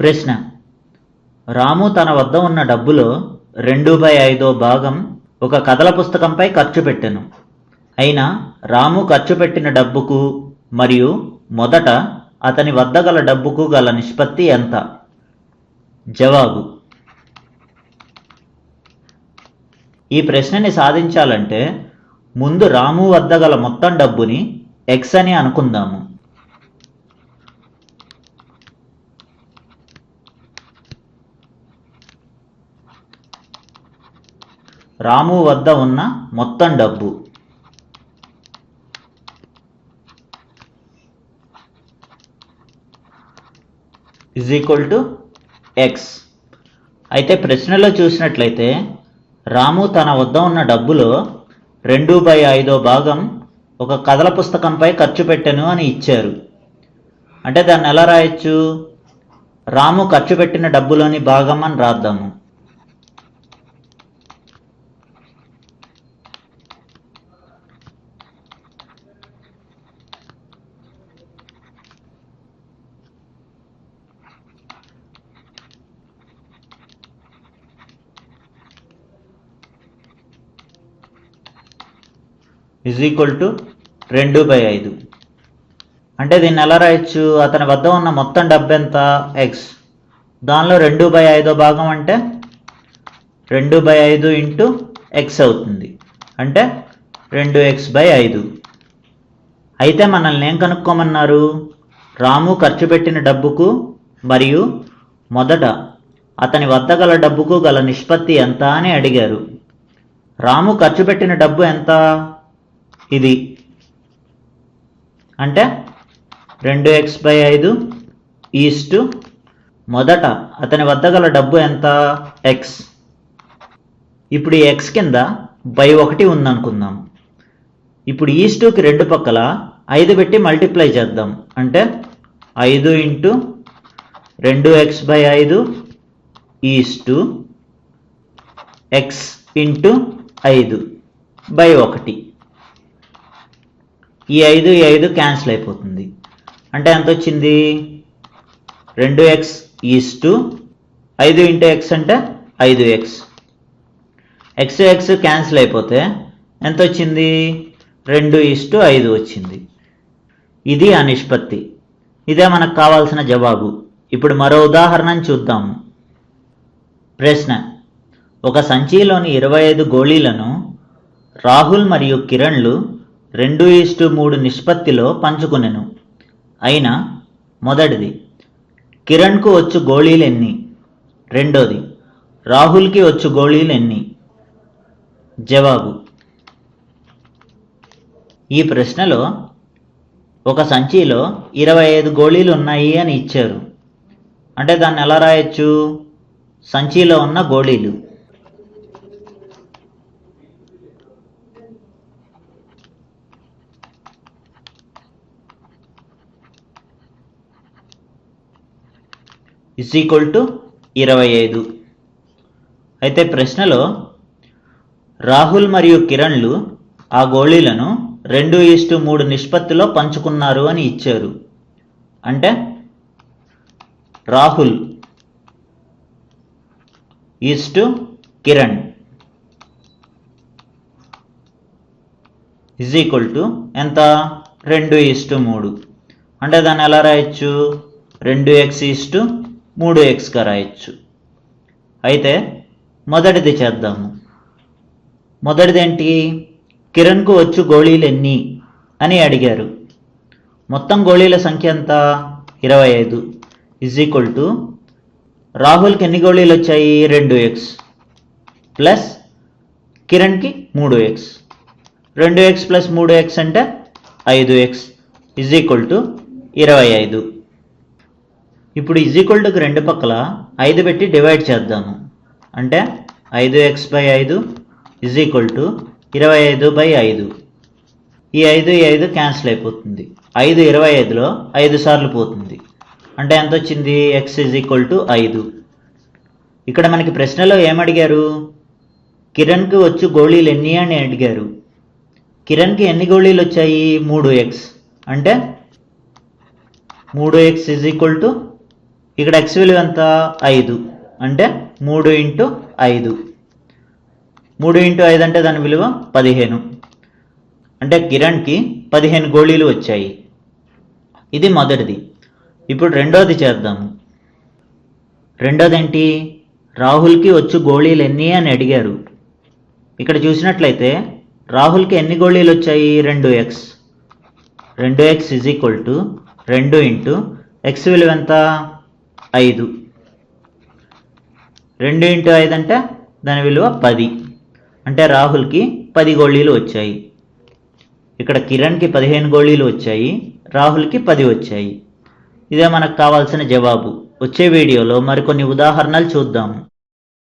ప్రశ్న. రాము తన వద్ద ఉన్న డబ్బులో రెండు బై ఐదో భాగం ఒక కథల పుస్తకంపై ఖర్చు పెట్టెను. అయినా రాము ఖర్చు పెట్టిన డబ్బుకు మరియు మొదట అతని వద్ద గల డబ్బుకు గల నిష్పత్తి ఎంత? జవాబు. ఈ ప్రశ్నని సాధించాలంటే ముందు రాము వద్ద గల మొత్తం డబ్బుని ఎక్స్ అని అనుకుందాము. రాము వద్ద ఉన్న మొత్తం డబ్బు. ఇజ్ ఈక్వల్ టు ఎక్స్ అయితే ప్రశ్నలో చూసినట్లయితే రాము తన వద్ద ఉన్న డబ్బులో రెండు బై ఐదో భాగం ఒక కథల పుస్తకంపై ఖర్చు పెట్టాను అని ఇచ్చారు. అంటే దాన్ని ఎలా రాయొచ్చు? రాము ఖర్చు పెట్టిన డబ్బులోని భాగం అని రాద్దాము. ఇజ్ ఈక్వల్ టు రెండు బై ఐదు. అంటే దీన్ని ఎలా రాయొచ్చు? అతని వద్ద ఉన్న మొత్తం డబ్బు ఎంత? ఎక్స్ దానిలో రెండు బై ఐదో భాగం అంటే రెండు బై ఐదు ఇంటూ ఎక్స్ అవుతుంది. అంటే రెండు ఎక్స్ బై ఐదు. అయితే మనల్ని ఏం కనుక్కోమన్నారు? రాము ఖర్చు పెట్టిన డబ్బుకు మరియు మొదట అతని వద్ద గల డబ్బుకు గల నిష్పత్తి ఎంత అని అడిగారు. రాము ఖర్చు పెట్టిన డబ్బు ఎంత? ఇది అంటే రెండు ఎక్స్ బై ఐదు ఈస్టు మొదట అతని వద్ద గల డబ్బు ఎంత? ఎక్స్ ఇప్పుడు ఈ ఎక్స్ కింద బై ఒకటి ఉందనుకుందాం. ఇప్పుడు ఈస్టుకి రెండు పక్కల ఐదు పెట్టి మల్టిప్లై చేద్దాం. అంటే ఐదు ఇంటూ రెండు ఎక్స్ బై ఐదు ఈస్టు ఎక్స్ ఇంటూ ఐదు బై ఒకటి. ఈ ఐదు ఈ ఐదు క్యాన్సిల్ అయిపోతుంది. అంటే ఎంత వచ్చింది? రెండు ఎక్స్ ఈస్ టు ఐదు ఇంటూ ఎక్స్ అంటే ఐదు ఎక్స్ ఎక్స్ ఎక్స్ క్యాన్సిల్ అయిపోతే ఎంత వచ్చింది? రెండు ఈస్ టు ఐదు వచ్చింది. ఇది ఆ నిష్పత్తి. ఇదే మనకు కావాల్సిన జవాబు. ఇప్పుడు మరో ఉదాహరణను చూద్దాము ప్రశ్న. ఒక సంచిలోని ఇరవై ఐదు గోళీలను రాహుల్ మరియు కిరణ్లు రెండు ఈస్టు మూడు నిష్పత్తిలో పంచుకునెను. అయినా మొదటిది కిరణ్కు వచ్చు గోళీలు ఎన్ని రెండోది రాహుల్కి వచ్చు గోళీలు ఎన్ని జవాబు ఈ ప్రశ్నలో ఒక సంచిలో ఇరవై ఐదు గోళీలు ఉన్నాయి అని ఇచ్చారు. అంటే దాన్ని ఎలా రాయొచ్చు? సంచిలో ఉన్న గోళీలు. ఇస్ ఈక్వల్ టు ఇరవై ఐదు. అయితే ప్రశ్నలో రాహుల్ మరియు కిరణ్లు ఆ గోళీలను రెండు ఈస్టు మూడు నిష్పత్తిలో పంచుకున్నారు అని ఇచ్చారు. అంటే Rahul is to Kiran is equal to ఎంత? రెండు ఈస్టు మూడు. అంటే దాన్ని ఎలా రాయొచ్చు? రెండు ఎక్స్ ఈస్టు మూడు ఎక్స్గా రాయొచ్చు. అయితే మొదటిది చేద్దాము. మొదటిది ఏంటి కిరణ్కు వచ్చు గోళీలు ఎన్ని? అని అడిగారు. మొత్తం గోళీల సంఖ్య ఎంత? ఇరవై ఐదు. ఇజ్ ఈక్వల్ టు రాహుల్కి ఎన్ని గోళీలు వచ్చాయి? రెండు ఎక్స్ ప్లస్ కిరణ్కి మూడు ఎక్స్ రెండు ఎక్స్ ప్లస్ మూడు ఎక్స్ అంటే ఐదు ఎక్స్ ఇజ్ ఈక్వల్ టు ఇరవై ఐదు. ఇప్పుడు ఇజ్ ఈక్వల్ టుకి రెండు పక్కల ఐదు పెట్టి డివైడ్ చేద్దాము. అంటే ఐదు ఎక్స్ బై ఐదు ఇజ్ ఈక్వల్ టు ఇరవై ఐదు బై ఐదు. ఈ ఐదు ఈ ఐదు క్యాన్సిల్ అయిపోతుంది. ఐదు ఇరవై ఐదులో ఐదు సార్లు పోతుంది. అంటే ఎంత వచ్చింది? ఎక్స్ ఈజ్ ఈక్వల్ టు ఐదు. ఇక్కడ మనకి ప్రశ్నలో ఏమడిగారు కిరణ్కి వచ్చి గోళీలు ఎన్ని అని అడిగారు. కిరణ్కి ఎన్ని గోళీలు వచ్చాయి? మూడు ఎక్స్ అంటే మూడు ఎక్స్ ఈజ్ ఈక్వల్ టు ఇక్కడ ఎక్స్ విలువ ఎంత? ఐదు. అంటే మూడు ఇంటూ ఐదు. మూడు ఇంటూ ఐదు అంటే దాని విలువ పదిహేను. అంటే కిరణ్కి పదిహేను గోళీలు వచ్చాయి. ఇది మొదటిది. ఇప్పుడు రెండోది చేద్దాము. రెండోది ఏంటి రాహుల్కి వచ్చు గోళీలు ఎన్ని అని అడిగారు. ఇక్కడ చూసినట్లయితే రాహుల్కి ఎన్ని గోళీలు వచ్చాయి? రెండు ఎక్స్ రెండు ఎక్స్ ఈజ్ ఈక్వల్ టు రెండు ఇంటూ ఎక్స్ విలువ ఎంత? ఐదు. రెండు ఇంటూ ఐదు అంటే దాని విలువ పది. అంటే రాహుల్కి పది గోళీలు వచ్చాయి. ఇక్కడ కిరణ్కి పదిహేను గోళీలు వచ్చాయి. రాహుల్కి పది వచ్చాయి. ఇదే మనకు కావాల్సిన జవాబు. వచ్చే వీడియోలో మరికొన్ని ఉదాహరణలు చూద్దాము